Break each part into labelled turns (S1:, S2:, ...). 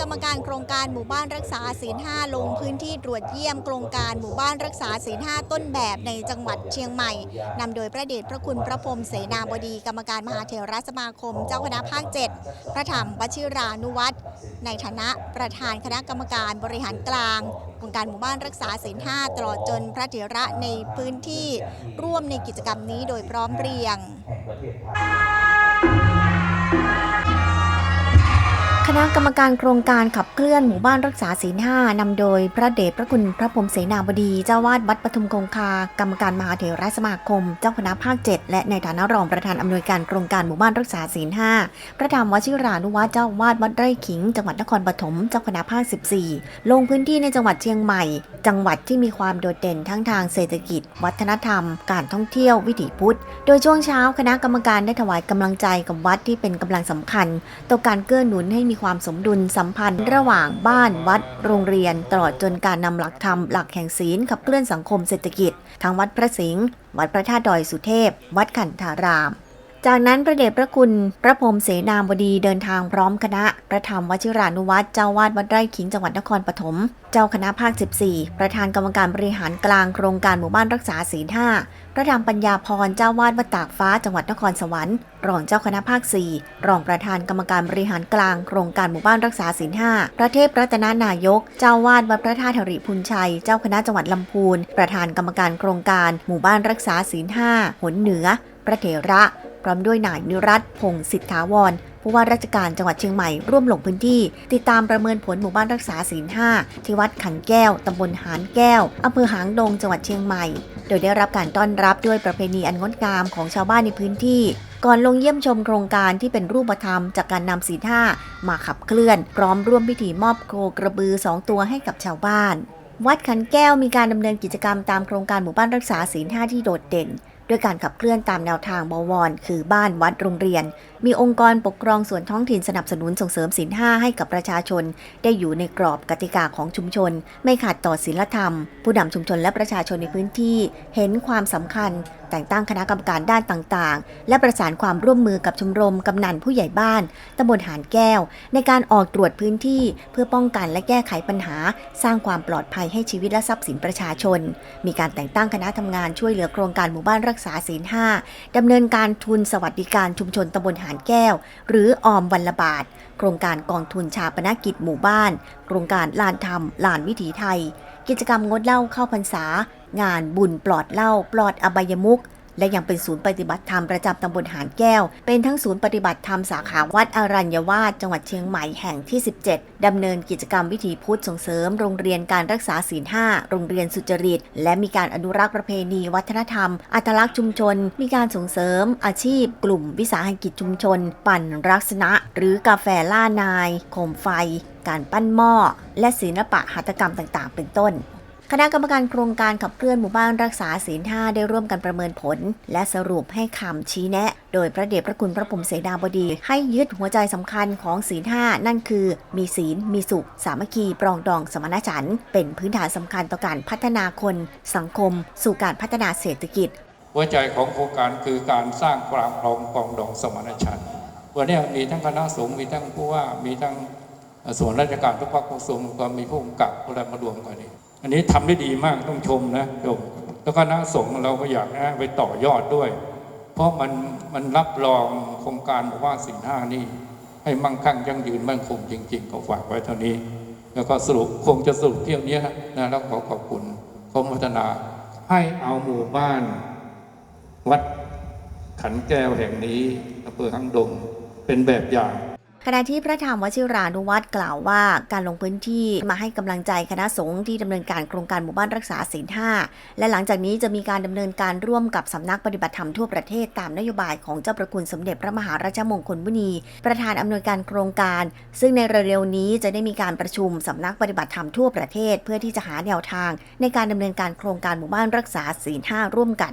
S1: กรรมการโครงการหมู่บ้านรักษาศีลห้าลงพื้นที่ตรวจเยี่ยมโครงการหมู่บ้านรักษาศีลห้าต้นแบบในจังหวัดเชียงใหม่นำโดยพระเดชพระคุณพระพรมเสนาบดี กรรมการมหาเถรสมาคม เจ้าคณะภาค7พระธรรมวชิรานุวัตรในฐานะประธานคณะกรรมการบริหารกลางโครงการหมู่บ้านรักษาศีลห้าตลอดจนพระเถระในพื้นที่ร่วมในกิจกรรมนี้โดยพร้อมเพรียง คณะกรรมการโครงการขับเคลื่อนหมู่บ้านรักษาศีลห้านำโดยพระเดชพระคุณพระพรหมเสนาบดี เจ้าวาดวัดปทุมคงคา กรรมการมหาเถรสมาคม เจ้าคณะภาค 7 และในฐานะรองประธานอำนวยการโครงการหมู่บ้านรักษาศีลห้าพระธรรมวชิรานุวัฒน์เจ้าวาดวัดไร่ขิง จังหวัดนครปฐมเจ้าคณะภาค 14 ลงพื้นที่ในจังหวัดเชียงใหม่ จังหวัดที่มีความโดดเด่นทั้งทางเศรษฐกิจ วัฒนธรรม การท่องเที่ยววิถีพุทธ โดยช่วงเช้าคณะกรรมการได้ถวายกำลังใจกับวัดที่เป็นกำลังสำคัญต่อการเกื้อหนุนให้มีความสมดุลสัมพันธ์ระหว่างบ้านวัด โรงเรียน ตลอดจนการนำหลักธรรมหลักแห่งศีลขับเคลื่อนสังคมเศรษฐกิจ ทั้งวัดพระสิงห์วัดพระธาตุดอยสุเทพ วัดขันธาราม จากนั้นพระเดชพระคุณพระพรหมเสนาบดีเดินทางพร้อมคณะ พระธรรมวชิรานุวัตรเจ้าวาดวัดไร่ขิงจังหวัดนครปฐม เจ้าคณะภาค 14 ประธานกรรมการบริหารกลางโครงการหมู่บ้านรักษาศีลห้าพระธรรมปัญญาพรเจ้าวาดวัดตากฟ้าจังหวัดนครสวรรค์ รองเจ้าคณะภาค 4 รองประธานกรรมการบริหารกลางโครงการหมู่บ้านรักษาศีลห้าพระเทพรัตนานายก เจ้าวาดวัดพระธาตุธริพุนชัย เจ้าคณะจังหวัดลำพูน ประธานกรรมการโครงการหมู่บ้านรักษาศีลห้าหนเหนือพระเถระ พร้อมด้วยนายนิรัตพงศ์สิทธาวรผู้ว่าราชการจังหวัดเชียงใหม่ร่วมลงพื้นที่ ติดตามประเมินผลหมู่บ้านรักษาศีลห้าที่วัดขันแก้ว ตำบลหานแก้ว อำเภอหางดง จังหวัดเชียงใหม่ โดยได้รับการต้อนรับด้วยประเพณีอันงดงามของชาวบ้านในพื้นที่ ก่อนลงเยี่ยมชมโครงการที่เป็นรูปธรรมจากการนำศีลห้ามาขับเคลื่อน พร้อมร่วมพิธีมอบโคกระบือสองตัวให้กับชาวบ้านวัดขันแก้วมีการดำเนินกิจกรรมตามโครงการหมู่บ้านรักษาศีลห้าที่โดดเด่น ด้วยการขับเคลื่อนตามแนวทางบวร คือบ้านวัดโรงเรียน มีองค์กรปกครองส่วนท้องถิ่นสนับสนุนส่งเสริมศีลห้าให้กับประชาชน ได้อยู่ในกรอบกติกาของชุมชน ไม่ขาดต่อศีลธรรม ผู้นำชุมชนและประชาชนในพื้นที่ เห็นความสำคัญ แต่งตั้งคณะกรรมการด้านต่างๆ และประสานความร่วมมือกับชมรมกำนันผู้ใหญ่บ้านตำบลหานแก้ว ในการออกตรวจพื้นที่เพื่อป้องกันและแก้ไขปัญหา สร้างความปลอดภัยให้ชีวิตและทรัพย์สินประชาชน มีการแต่งตั้งคณะทำงานช่วยเหลือโครงการหมู่บ้านรักษาศีลห้าดำเนินการทุนสวัสดิการชุมชนตำบลหานแก้ว หรือออมวันละบาท โครงการกองทุนชาปนกิจหมู่บ้าน โครงการลานธรรมลานวิถีไทย กิจกรรมงดเหล้าเข้าพรรษา งานบุญปลอดเหล้าปลอดอบายมุก และยังเป็นศูนย์ปฏิบัติธรรมประจำตำบลหานแก้ว เป็นทั้งศูนย์ปฏิบัติธรรมสาขาวัดอรัญญวาสจังหวัดเชียงใหม่แห่งที่ 17 ดำเนินกิจกรรมวิถีพุทธส่งเสริม โรงเรียนการรักษาศีลห้าโรงเรียนสุจริต และมีการอนุรักษ์ประเพณี วัฒนธรรม อัตลักษณ์ชุมชน มีการส่งเสริม อาชีพ กลุ่มวิสาหกิจชุมชน ปั่นรักษณะ หรือกาแฟล่านายโคมไฟ การปั้นหม้อ และศิลปะหัตถกรรมต่าง ๆ เป็นต้น คณะกรรมการโครงการขับเคลื่อนหมู่บ้านรักษาศีลห้าได้ร่วมกันประเมินผล และสรุปให้คำชี้แนะ โดยพระเดชพระคุณพระพรมเสนาบดี ให้ยึดหัวใจสำคัญของศีลห้านั่นคือ มีศีล มีสุข สามัคคี ปรองดองสมณฉันท์เป็นพื้นฐานสำคัญต่อการพัฒนาคน สังคม สู่การพัฒนาเศรษฐกิจ
S2: หัวใจของโครงการคือการสร้างความปรองปรองดองสมานฉันท์วันนี้มีทั้งคณะสงฆ์มีทั้งผู้ว่ามีทั้งส่วนราชการทุกภาคทุกส่วนก็มีผู้กำกับอะไรมารวมกันนี่ อันนี้ทำได้ดีมากต้องชมนะโยมแล้วคณะสงฆ์เราก็อยากนะไปต่อยอดด้วย เพราะมันมันรับรองโครงการบอกว่าสิ่งห้านี่ ให้มั่งคั่งยั่งยืนมั่นคงจริง ๆ ก็ฝากไว้เท่านี้ แล้วก็สรุปคงจะสรุปเที่ยวนี้นะแล้วขอขอบคุณกรมพัฒนาให้เอาหมู่บ้าน วัดขันแก้วแห่งนี้อำเภอหังดงเป็นแบบอย่าง
S1: ขณะที่พระธรรมวชิรานุวัตรกล่าวว่าการลงพื้นที่มาให้กำลังใจคณะสงฆ์ที่ดำเนินการโครงการหมู่บ้านรักษาศีลห้าและหลังจากนี้จะมีการดำเนินการร่วมกับสำนักปฏิบัติธรรมทั่วประเทศตามนโยบายของเจ้าประคุณสมเด็จพระมหาราชมงคลบุนี ประธานอำนวยการโครงการ ซึ่งในเร็วๆนี้จะได้มีการประชุมสำนักปฏิบัติธรรมทั่วประเทศ เพื่อที่จะหาแนวทาง ในการดำเนินการโครงการหมู่บ้านรักษาศีลห้าร่วมกัน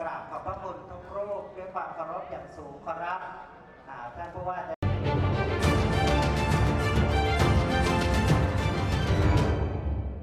S3: กราบขอบพระคุณทุกโรคด้วยความเคารพอย่างสูงครับ 啊รับท่